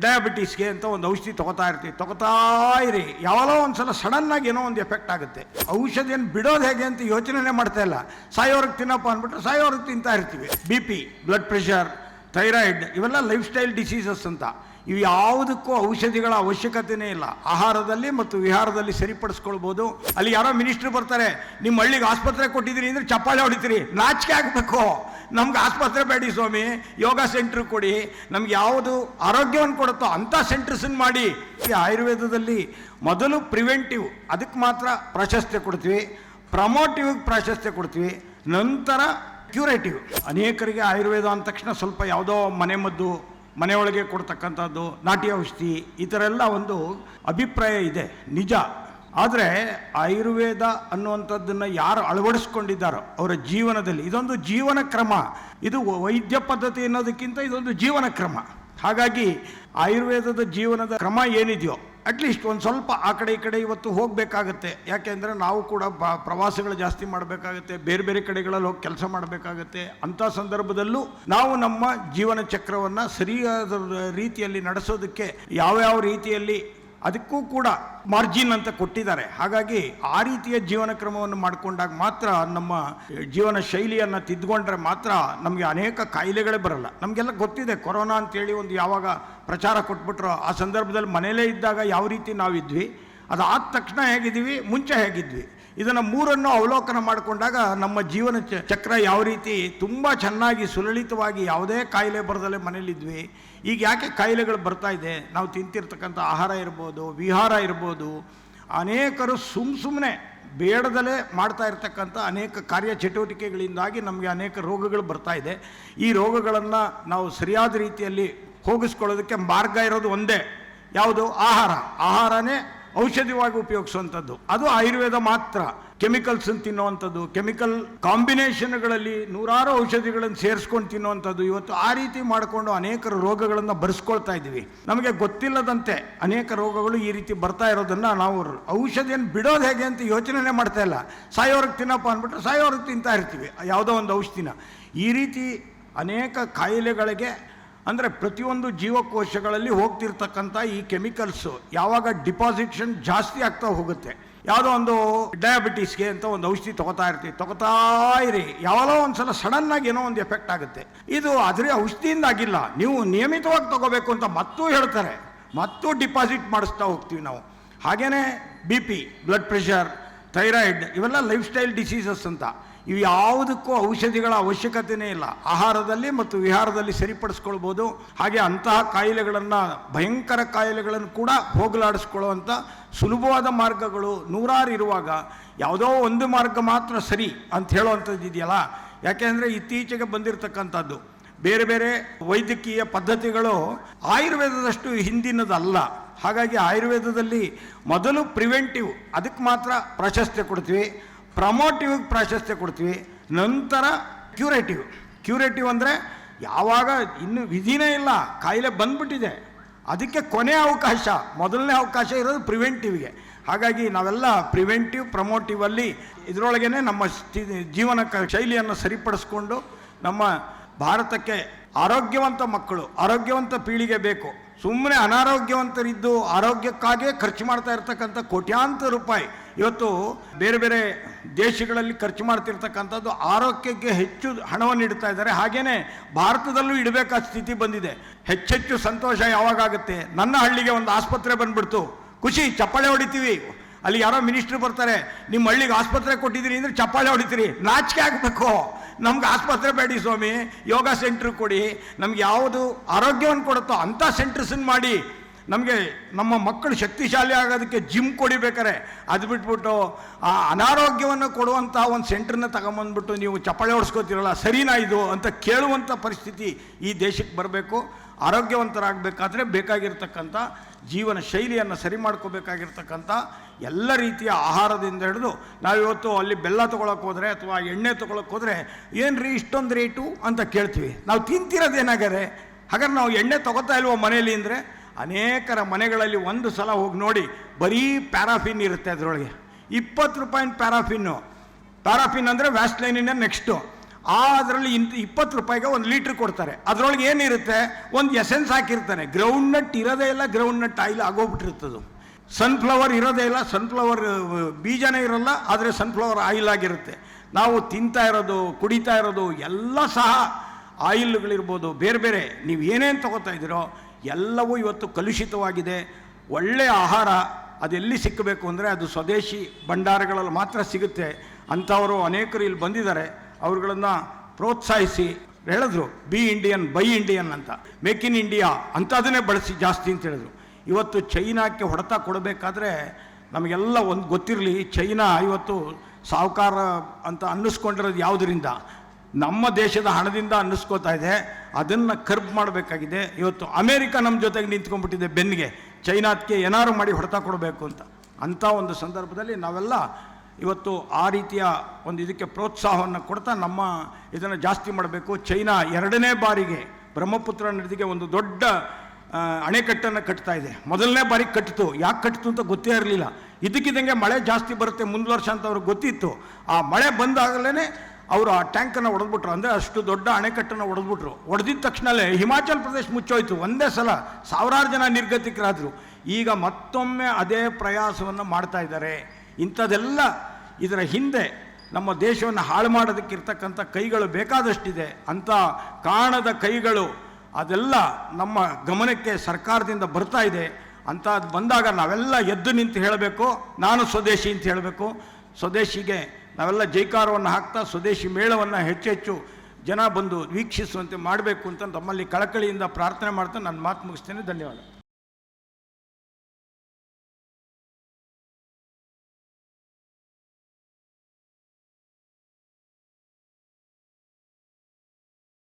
ಡಯಾಬಿಟೀಸ್ಗೆ ಅಂತ ಒಂದು ಔಷಧಿ ತಗೋತಾ ಇರ್ತೀವಿ. ತಗೋತಾ ಇರಿ. ಯಾವಾಗ ಒಂದ್ಸಲ ಸಡನ್ ಆಗಿ ಏನೋ ಒಂದು ಎಫೆಕ್ಟ್ ಆಗುತ್ತೆ. ಔಷಧಿಯನ್ನು ಬಿಡೋದು ಹೇಗೆ ಅಂತ ಯೋಚನೆ ಮಾಡ್ತಾ ಇಲ್ಲ. ಸಾಯೋರ್ಗೆ ತಿನ್ನಪ್ಪ ಅಂದ್ಬಿಟ್ರೆ ಸಾಯೋರ್ಗೆ ತಿಂತಾ ಇರ್ತೀವಿ. B P blood pressure thyroid, ಇವೆಲ್ಲ ಲೈಫ್ ಸ್ಟೈಲ್ ಡಿಸೀಸಸ್ ಅಂತ. ಇವು ಯಾವುದಕ್ಕೂ ಔಷಧಿಗಳ ಅವಶ್ಯಕತೆನೇ ಇಲ್ಲ. ಆಹಾರದಲ್ಲಿ ಮತ್ತು ವಿಹಾರದಲ್ಲಿ ಸರಿಪಡಿಸ್ಕೊಳ್ಬೋದು. ಅಲ್ಲಿ ಯಾರೋ ಮಿನಿಸ್ಟ್ರು ಬರ್ತಾರೆ, ನಿಮ್ಮ ಹಳ್ಳಿಗೆ ಆಸ್ಪತ್ರೆ ಕೊಟ್ಟಿದ್ದೀರಿ ಅಂದರೆ ಚಪ್ಪಾಳೆ ಹೊಡಿತೀರಿ, ನಾಚಿಕೆ ಆಗಬೇಕು. ನಮ್ಗೆ ಆಸ್ಪತ್ರೆ ಬೇಡಿ ಸ್ವಾಮಿ, ಯೋಗ ಸೆಂಟ್ರ್ ಕೊಡಿ. ನಮ್ಗೆ ಯಾವುದು ಆರೋಗ್ಯವನ್ನು ಕೊಡುತ್ತೋ ಅಂಥ ಸೆಂಟ್ರಸನ್ನು ಮಾಡಿ. ಈ ಆಯುರ್ವೇದದಲ್ಲಿ ಮೊದಲು ಪ್ರಿವೆಂಟಿವ್, ಅದಕ್ಕೆ ಮಾತ್ರ ಪ್ರಾಶಸ್ತ್ಯ ಕೊಡ್ತೀವಿ. ಪ್ರಮೋಟಿವ್ಗೆ ಪ್ರಾಶಸ್ತ್ಯ ಕೊಡ್ತೀವಿ. ನಂತರ ಕ್ಯೂರೇಟಿವ್ ಅನೇಕರಿಗೆ ಆಯುರ್ವೇದ ಅಂದ ತಕ್ಷಣ ಸ್ವಲ್ಪ ಯಾವುದೋ ಮನೆ ಮದ್ದು, ಮನೆಯೊಳಗೆ ಕೊಡ್ತಕ್ಕಂಥದ್ದು, ನಾಟಿ ಔಷಧಿ, ಈ ಥರ ಎಲ್ಲ ಒಂದು ಅಭಿಪ್ರಾಯ ಇದೆ, ನಿಜ. ಆದರೆ ಆಯುರ್ವೇದ ಅನ್ನುವಂಥದ್ದನ್ನು ಯಾರು ಅಳವಡಿಸ್ಕೊಂಡಿದ್ದಾರೋ ಅವರ ಜೀವನದಲ್ಲಿ, ಇದೊಂದು ಜೀವನ ಕ್ರಮ. ಇದು ವೈದ್ಯ ಪದ್ಧತಿ ಅನ್ನೋದಕ್ಕಿಂತ ಇದೊಂದು ಜೀವನ ಕ್ರಮ. ಹಾಗಾಗಿ ಆಯುರ್ವೇದದ ಜೀವನದ ಕ್ರಮ ಏನಿದೆಯೋ ಅಟ್ಲೀಸ್ಟ್ ಒಂದು ಸ್ವಲ್ಪ ಆ ಕಡೆ ಈ ಕಡೆ ಇವತ್ತು ಹೋಗಬೇಕಾಗತ್ತೆ. ಯಾಕೆಂದರೆ ನಾವು ಕೂಡ ಬ, ಪ್ರವಾಸಗಳು ಜಾಸ್ತಿ ಮಾಡಬೇಕಾಗತ್ತೆ, ಬೇರೆ ಬೇರೆ ಕಡೆಗಳಲ್ಲಿ ಹೋಗಿ ಕೆಲಸ ಮಾಡಬೇಕಾಗತ್ತೆ. ಅಂಥ ಸಂದರ್ಭದಲ್ಲೂ ನಾವು ನಮ್ಮ ಜೀವನ ಚಕ್ರವನ್ನು ಸರಿಯಾದ ರೀತಿಯಲ್ಲಿ ನಡೆಸೋದಕ್ಕೆ ಯಾವ್ಯಾವ ರೀತಿಯಲ್ಲಿ ಅದಕ್ಕೂ ಕೂಡ ಮಾರ್ಜಿನ್ ಅಂತ ಕೊಟ್ಟಿದ್ದಾರೆ. ಹಾಗಾಗಿ ಆ ರೀತಿಯ ಜೀವನ ಕ್ರಮವನ್ನು ಮಾಡಿಕೊಂಡಾಗ ಮಾತ್ರ ನಮ್ಮ ಜೀವನ ಶೈಲಿಯನ್ನು ತಿದ್ದುಕೊಂಡ್ರೆ ಮಾತ್ರ ನಮಗೆ ಅನೇಕ ಕಾಯಿಲೆಗಳೇ ಬರಲ್ಲ. ನಮಗೆಲ್ಲ ಗೊತ್ತಿದೆ, ಕೊರೋನಾ ಅಂತೇಳಿ ಒಂದು ಯಾವಾಗ ಪ್ರಚಾರ ಕೊಟ್ಬಿಟ್ರು ಆ ಸಂದರ್ಭದಲ್ಲಿ ಮನೇಲೇ ಇದ್ದಾಗ ಯಾವ ರೀತಿ ನಾವಿದ್ವಿ, ಅದಾದ ತಕ್ಷಣ ಹೇಗಿದ್ದೀವಿ ಮುಂಚೆ ಹೇಗಿದ್ವಿ. ಇದನ್ನು ಮೂರನ್ನು ಅವಲೋಕನ ಮಾಡಿಕೊಂಡಾಗ ನಮ್ಮ ಜೀವನ ಚಕ್ರ ಯಾವ ರೀತಿ ತುಂಬ ಚೆನ್ನಾಗಿ ಸುಲಲಿತವಾಗಿ ಯಾವುದೇ ಕಾಯಿಲೆ ಬರದಲ್ಲೇ ಮನೇಲಿದ್ವಿ ಈಗ ಯಾಕೆ ಕಾಯಿಲೆಗಳು ಬರ್ತಾ ಇದೆ? ನಾವು ತಿಂತಿರ್ತಕ್ಕಂಥ ಆಹಾರ ಇರ್ಬೋದು, ವಿಹಾರ ಇರ್ಬೋದು, ಅನೇಕರು ಸುಮ್ಮ ಸುಮ್ಮನೆ ಬೇಡದಲ್ಲೇ ಮಾಡ್ತಾ ಇರ್ತಕ್ಕಂಥ ಅನೇಕ ಕಾರ್ಯ ಚಟುವಟಿಕೆಗಳಿಂದಾಗಿ ನಮಗೆ ಅನೇಕ ರೋಗಗಳು ಬರ್ತಾ ಇದೆ. ಈ ರೋಗಗಳನ್ನು ನಾವು ಸರಿಯಾದ ರೀತಿಯಲ್ಲಿ ಹೋಗಿಸ್ಕೊಳ್ಳೋದಕ್ಕೆ ಮಾರ್ಗ ಇರೋದು ಒಂದೇ. ಯಾವುದು? ಆಹಾರ. ಆಹಾರನೇ ಔಷಧಿವಾಗಿ ಉಪಯೋಗಿಸುವಂಥದ್ದು. ಅದು ಆಯುರ್ವೇದ ಮಾತ್ರ. ಕೆಮಿಕಲ್ಸ್ ತಿನ್ನುವಂಥದ್ದು, ಕೆಮಿಕಲ್ ಕಾಂಬಿನೇಷನ್ಗಳಲ್ಲಿ ನೂರಾರು ಔಷಧಿಗಳನ್ನು ಸೇರಿಸ್ಕೊಂಡು ತಿನ್ನುವಂಥದ್ದು, ಇವತ್ತು ಆ ರೀತಿ ಮಾಡಿಕೊಂಡು ಅನೇಕ ರೋಗಗಳನ್ನು ಬರೆಸ್ಕೊಳ್ತಾ ಇದ್ದೀವಿ. ನಮಗೆ ಗೊತ್ತಿಲ್ಲದಂತೆ ಅನೇಕ ರೋಗಗಳು ಈ ರೀತಿ ಬರ್ತಾ ಇರೋದನ್ನು ನಾವು ಔಷಧಿಯನ್ನು ಬಿಡೋದು ಹೇಗೆ ಅಂತ ಯೋಚನೆ ಮಾಡ್ತಾ ಇಲ್ಲ. ಸಾಯೋರ್ಗೆ ತಿನ್ನಪ್ಪ ಅಂದ್ಬಿಟ್ರೆ ಸಾಯೋರ್ಗೆ ತಿಂತಾ ಇರ್ತೀವಿ. ಯಾವುದೋ ಒಂದು ಔಷಧಿನ. ಈ ರೀತಿ ಅನೇಕ ಕಾಯಿಲೆಗಳಿಗೆ ಅಂದರೆ ಪ್ರತಿಯೊಂದು ಜೀವಕೋಶಗಳಲ್ಲಿ ಹೋಗ್ತಿರ್ತಕ್ಕಂಥ ಈ ಕೆಮಿಕಲ್ಸು ಯಾವಾಗ ಡಿಪಾಸಿಷನ್ ಜಾಸ್ತಿ ಆಗ್ತಾ ಹೋಗುತ್ತೆ. ಯಾವುದೋ ಒಂದು ಡಯಾಬಿಟೀಸ್ಗೆ ಅಂತ ಒಂದು ಔಷಧಿ ತಗೋತಾ ಇರ್ತೀವಿ. ತಗೋತಾ ಇರಿ. ಯಾವಾಗಲೋ ಒಂದ್ಸಲ ಸಡನ್ ಆಗಿ ಏನೋ ಒಂದು ಎಫೆಕ್ಟ್ ಆಗುತ್ತೆ. ಇದು ಅದರ ಔಷಧಿಯಿಂದ ಆಗಿಲ್ಲ ನೀವು ನಿಯಮಿತವಾಗಿ ತಗೋಬೇಕು ಅಂತ ಮತ್ತೂ ಹೇಳ್ತಾರೆ. ಮತ್ತೂ ಡಿಪಾಸಿಟ್ ಮಾಡಿಸ್ತಾ ಹೋಗ್ತೀವಿ ನಾವು. ಹಾಗೆಯೇ B P blood pressure thyroid ಇವೆಲ್ಲ ಲೈಫ್ ಸ್ಟೈಲ್ ಡಿಸೀಸಸ್ ಅಂತ. ಇವು ಯಾವುದಕ್ಕೂ ಔಷಧಿಗಳ ಅವಶ್ಯಕತೆಯೇ ಇಲ್ಲ. ಆಹಾರದಲ್ಲಿ ಮತ್ತು ವಿಹಾರದಲ್ಲಿ ಸರಿಪಡಿಸ್ಕೊಳ್ಬೋದು. ಹಾಗೆ ಅಂತಹ ಕಾಯಿಲೆಗಳನ್ನು, ಭಯಂಕರ ಕಾಯಿಲೆಗಳನ್ನು ಕೂಡ ಹೋಗಲಾಡಿಸ್ಕೊಳ್ಳುವಂಥ ಸುಲಭವಾದ ಮಾರ್ಗಗಳು ನೂರಾರು ಇರುವಾಗ ಯಾವುದೋ ಒಂದು ಮಾರ್ಗ ಮಾತ್ರ ಸರಿ ಅಂತ ಹೇಳುವಂಥದ್ದು ಇದೆಯಲ್ಲ? ಯಾಕೆಂದರೆ ಇತ್ತೀಚೆಗೆ ಬಂದಿರತಕ್ಕಂಥದ್ದು. ಬೇರೆ ಬೇರೆ ವೈದ್ಯಕೀಯ ಪದ್ಧತಿಗಳು ಆಯುರ್ವೇದದಷ್ಟು ಹಿಂದಿನದಲ್ಲ. ಹಾಗಾಗಿ ಆಯುರ್ವೇದದಲ್ಲಿ ಮೊದಲು ಪ್ರಿವೆಂಟಿವ್, ಅದಕ್ಕೆ ಮಾತ್ರ ಪ್ರಾಶಸ್ತ್ಯ ಕೊಡ್ತೀವಿ. ಪ್ರಮೋಟಿವ್ ಪ್ರಾಶಸ್ತ್ಯ ಕೊಡ್ತೀವಿ. ನಂತರ ಕ್ಯೂರೇಟಿವ್ ಕ್ಯೂರೇಟಿವ್ ಅಂದರೆ ಯಾವಾಗ ಇನ್ನು ವಿಧಿನೇ ಇಲ್ಲ, ಕಾಯಿಲೆ ಬಂದ್ಬಿಟ್ಟಿದೆ. ಅದಕ್ಕೆ ಕೊನೆ ಅವಕಾಶ, ಮೊದಲನೇ ಅವಕಾಶ ಇರೋದು ಪ್ರಿವೆಂಟಿವ್ಗೆ ಹಾಗಾಗಿ ನಾವೆಲ್ಲ ಪ್ರಿವೆಂಟಿವ್ ಪ್ರಮೋಟಿವಲ್ಲಿ ಇದರೊಳಗೇ ನಮ್ಮ ಜೀವನ ಶೈಲಿಯನ್ನು ಸರಿಪಡಿಸ್ಕೊಂಡು ನಮ್ಮ ಭಾರತಕ್ಕೆ ಆರೋಗ್ಯವಂತ ಮಕ್ಕಳು, ಆರೋಗ್ಯವಂತ ಪೀಳಿಗೆ ಬೇಕು. ಸುಮ್ಮನೆ ಅನಾರೋಗ್ಯವಂತರಿದ್ದು ಆರೋಗ್ಯಕ್ಕಾಗೇ ಖರ್ಚು ಮಾಡ್ತಾ ಇರ್ತಕ್ಕಂಥ ಕೋಟ್ಯಾಂತರ ರೂಪಾಯಿ. ಇವತ್ತು ಬೇರೆ ಬೇರೆ ದೇಶಗಳಲ್ಲಿ ಖರ್ಚು ಮಾಡ್ತಿರ್ತಕ್ಕಂಥದ್ದು ಆರೋಗ್ಯಕ್ಕೆ ಹೆಚ್ಚು ಹಣವನ್ನು ಇಡ್ತಾ ಇದ್ದಾರೆ. ಹಾಗೇನೆ ಭಾರತದಲ್ಲೂ ಇಡಬೇಕಾದ ಸ್ಥಿತಿ ಬಂದಿದೆ. ಹೆಚ್ಚೆಚ್ಚು ಸಂತೋಷ ಯಾವಾಗಾಗುತ್ತೆ? ನನ್ನ ಹಳ್ಳಿಗೆ ಒಂದು ಆಸ್ಪತ್ರೆ ಬಂದ್ಬಿಡ್ತು. ಖುಷಿ, ಚಪ್ಪಾಳೆ ಹೊಡಿತೀವಿ. ಅಲ್ಲಿ ಯಾರೋ ಮಿನಿಸ್ಟ್ರು ಬರ್ತಾರೆ ನಿಮ್ಮ ಹಳ್ಳಿಗೆ ಆಸ್ಪತ್ರೆ ಕೊಟ್ಟಿದ್ದೀರಿ ಅಂದರೆ ಚಪ್ಪಾಳೆ ಹೊಡಿತೀರಿ, ನಾಚಿಕೆ ಆಗಬೇಕು. ನಮ್ಗೆ ಆಸ್ಪತ್ರೆ ಬೇಡಿ ಸ್ವಾಮಿ, ಯೋಗ ಸೆಂಟ್ರ್ ಕೊಡಿ, ನಮ್ಗೆ ಯಾವುದು ಆರೋಗ್ಯವನ್ನು ಕೊಡುತ್ತೋ ಅಂಥ ಸೆಂಟ್ರ್ಸನ್ನು ಮಾಡಿ, ನಮಗೆ ನಮ್ಮ ಮಕ್ಕಳು ಶಕ್ತಿಶಾಲಿ ಆಗೋದಕ್ಕೆ ಜಿಮ್ ಕೊಡಿಬೇಕಾರೆ. ಅದು ಬಿಟ್ಬಿಟ್ಟು, ಆ ಅನಾರೋಗ್ಯವನ್ನು ಕೊಡುವಂಥ ಒಂದು ಸೆಂಟ್ರನ್ನ ತಗೊಂಬಂದ್ಬಿಟ್ಟು ನೀವು ಚಪ್ಪಾಳೆ ಹೊಡ್ಸ್ಕೋತಿರಲ್ಲ, ಸರಿನಾ ಇದು? ಅಂತ ಕೇಳುವಂಥ ಪರಿಸ್ಥಿತಿ ಈ ದೇಶಕ್ಕೆ ಬರಬೇಕು. ಆರೋಗ್ಯವಂತರಾಗಬೇಕಾದ್ರೆ ಬೇಕಾಗಿರ್ತಕ್ಕಂಥ ಜೀವನ ಶೈಲಿಯನ್ನು ಸರಿ ಮಾಡ್ಕೋಬೇಕಾಗಿರ್ತಕ್ಕಂಥ ಎಲ್ಲ ರೀತಿಯ ಆಹಾರದಿಂದ ಹಿಡಿದು ನಾವಿವತ್ತು ಅಲ್ಲಿ ಬೆಲ್ಲ ತೊಗೊಳಕ್ಕೆ ಹೋದರೆ ಅಥವಾ ಎಣ್ಣೆ ತೊಗೊಳಕ್ಕೆ ಹೋದರೆ ಏನು ರೀ ಇಷ್ಟೊಂದು ರೇಟು ಅಂತ ಕೇಳ್ತೀವಿ. ನಾವು ತಿಂತಿರೋದು ಏನಾಗಾರೆ ಹಾಗಾದ್ರೆ ನಾವು ಎಣ್ಣೆ ತೊಗೋತಾ ಇಲ್ವೋ ಮನೆಯಲ್ಲಿ ಅಂದರೆ ಅನೇಕರ ಮನೆಗಳಲ್ಲಿ ಒಂದು ಸಲ ಹೋಗಿ ನೋಡಿ ಬರೀ ಪ್ಯಾರಾಫಿನ್ ಇರುತ್ತೆ ಅದರೊಳಗೆ. ಇಪ್ಪತ್ತು ರೂಪಾಯಿನ ಪ್ಯಾರಾಫಿನ್ನು. ಪ್ಯಾರಾಫಿನ್ ಅಂದರೆ ವ್ಯಾಸ್ಲೈನಿನ ನೆಕ್ಸ್ಟು. ಆ ಅದರಲ್ಲಿ ಇಂತ ಇಪ್ಪತ್ತು ರೂಪಾಯಿಗೆ ಒಂದು ಲೀಟ್ರ್ ಕೊಡ್ತಾರೆ. ಅದರೊಳಗೆ ಏನಿರುತ್ತೆ? ಒಂದು ಎಸೆನ್ಸ್ ಹಾಕಿರ್ತಾನೆ ಗ್ರೌಂಡ್ ನಟ್ ಇರೋದೇ ಇಲ್ಲ ಗ್ರೌಂಡ್ ನಟ್ ಆಯಿಲ್ ಆಗೋಗ್ಬಿಟ್ಟಿರ್ತದೆ ಸನ್ಫ್ಲವರ್ ಇರೋದೇ ಇಲ್ಲ ಸನ್ಫ್ಲವರ್ ಬೀಜನೇ ಇರೋಲ್ಲ, ಆದರೆ ಸನ್ಫ್ಲವರ್ ಆಯಿಲ್ ಆಗಿರುತ್ತೆ. ನಾವು ತಿಂತಾ ಇರೋದು, ಕುಡಿತಾ ಇರೋದು, ಎಲ್ಲ ಸಹ ಆಯಿಲ್ಗಳಿರ್ಬೋದು ಬೇರೆ ಬೇರೆ, ನೀವು ಏನೇನು ತಗೋತಾ ಇದ್ದೀರೋ, ಎಲ್ಲವೂ ಇವತ್ತು ಕಲುಷಿತವಾಗಿದೆ. ಒಳ್ಳೆಯ ಆಹಾರ, ಅದೆಲ್ಲಿ ಸಿಕ್ಕಬೇಕು ಅಂದರೆ ಅದು ಸ್ವದೇಶಿ ಭಂಡಾರಗಳಲ್ಲಿ ಮಾತ್ರ ಸಿಗುತ್ತೆ. ಅಂಥವರು ಅನೇಕರು ಇಲ್ಲಿ ಬಂದಿದ್ದಾರೆ. ಅವ್ರುಗಳನ್ನು ಪ್ರೋತ್ಸಾಹಿಸಿ ಹೇಳಿದ್ರು, ಬಿ ಇಂಡಿಯನ್, ಬೈ ಇಂಡಿಯನ್ ಅಂತ. ಮೇಕ್ ಇನ್ ಇಂಡಿಯಾ ಅಂಥದನ್ನೇ ಬಳಸಿ ಜಾಸ್ತಿ ಅಂತ ಹೇಳಿದ್ರು. ಇವತ್ತು ಚೈನಾಕ್ಕೆ ಹೊಡೆತ ಕೊಡಬೇಕಾದ್ರೆ ನಮಗೆಲ್ಲ ಒಂದು ಗೊತ್ತಿರಲಿ, ಚೈನಾ ಇವತ್ತು ಸಾಹುಕಾರ ಅಂತ ಅನ್ನಿಸ್ಕೊಂಡಿರೋದು ಯಾವುದರಿಂದ? ನಮ್ಮ ದೇಶದ ಹಣದಿಂದ ಅನ್ನಿಸ್ಕೋತಾ ಇದೆ. ಅದನ್ನು ಕರ್ಬ್ ಮಾಡಬೇಕಾಗಿದೆ. ಇವತ್ತು ಅಮೇರಿಕ ನಮ್ಮ ಜೊತೆಗೆ ನಿಂತ್ಕೊಂಡ್ಬಿಟ್ಟಿದೆ ಬೆನ್ನಿಗೆ. ಚೈನಾದಕ್ಕೆ ಏನಾರು ಮಾಡಿ ಹೊಡೆತ ಕೊಡಬೇಕು ಅಂತ. ಅಂಥ ಒಂದು ಸಂದರ್ಭದಲ್ಲಿ ನಾವೆಲ್ಲ ಇವತ್ತು ಆ ರೀತಿಯ ಒಂದು ಇದಕ್ಕೆ ಪ್ರೋತ್ಸಾಹವನ್ನು ಕೊಡ್ತಾ ನಮ್ಮ ಇದನ್ನು ಜಾಸ್ತಿ ಮಾಡಬೇಕು. ಚೈನಾ ಎರಡನೇ ಬಾರಿಗೆ ಬ್ರಹ್ಮಪುತ್ರ ನದಿಗೆ ಒಂದು ದೊಡ್ಡ ಅಣೆಕಟ್ಟನ್ನು ಕಟ್ತಾ ಇದೆ. ಮೊದಲನೇ ಬಾರಿ ಕಟ್ಟಿತು. ಯಾಕೆ ಕಟ್ಟಿತು ಅಂತ ಗೊತ್ತೇ ಇರಲಿಲ್ಲ. ಇದಕ್ಕಿದ್ದಂಗೆ ಮಳೆ ಜಾಸ್ತಿ ಬರುತ್ತೆ ಮುಂದೆ ವರ್ಷ ಅಂತ ಅವ್ರಿಗೆ ಗೊತ್ತಿತ್ತು. ಆ ಮಳೆ ಬಂದಾಗಲೇ ಅವರು ಆ ಟ್ಯಾಂಕನ್ನು ಹೊಡೆದ್ಬಿಟ್ರು ಅಂದರೆ ಅಷ್ಟು ದೊಡ್ಡ ಅಣೆಕಟ್ಟನ್ನು ಹೊಡೆದ್ಬಿಟ್ರು ಒಡೆದಿದ್ದ ತಕ್ಷಣವೇ ಹಿಮಾಚಲ್ ಪ್ರದೇಶ ಮುಚ್ಚೋಯ್ತು. ಒಂದೇ ಸಲ ಸಾವಿರಾರು ಜನ ನಿರ್ಗತಿಕರಾದರು. ಈಗ ಮತ್ತೊಮ್ಮೆ ಅದೇ ಪ್ರಯಾಸವನ್ನು ಮಾಡ್ತಾ ಇದ್ದಾರೆ. ಇಂಥದ್ದೆಲ್ಲ ಇದರ ಹಿಂದೆ ನಮ್ಮ ದೇಶವನ್ನು ಹಾಳು ಮಾಡೋದಕ್ಕಿರ್ತಕ್ಕಂಥ ಕೈಗಳು ಬೇಕಾದಷ್ಟಿದೆ ಅಂಥ ಕಾಣದ ಕೈಗಳು ಅದೆಲ್ಲ ನಮ್ಮ ಗಮನಕ್ಕೆ ಸರ್ಕಾರದಿಂದ ಬರ್ತಾ ಇದೆ. ಅಂತ ಬಂದಾಗ ನಾವೆಲ್ಲ ಎದ್ದು ನಿಂತು ಹೇಳಬೇಕು, ನಾನು ಸ್ವದೇಶಿ ಅಂತ ಹೇಳಬೇಕು. ಸ್ವದೇಶಿಗೆ ನಾವೆಲ್ಲ ಜೈಕಾರವನ್ನು ಹಾಕ್ತಾ ಸ್ವದೇಶಿ ಮೇಳವನ್ನು ಹೆಚ್ಚು ಹೆಚ್ಚು ಜನ ಬಂದು ವೀಕ್ಷಿಸುವಂತೆ ಮಾಡಬೇಕು ಅಂತ ನಮ್ಮಲ್ಲಿ ಕಳಕಳಿಯಿಂದ ಪ್ರಾರ್ಥನೆ ಮಾಡ್ತಾ ನಾನು ಮಾತು ಮುಗಿಸ್ತೇನೆ. ಧನ್ಯವಾದ.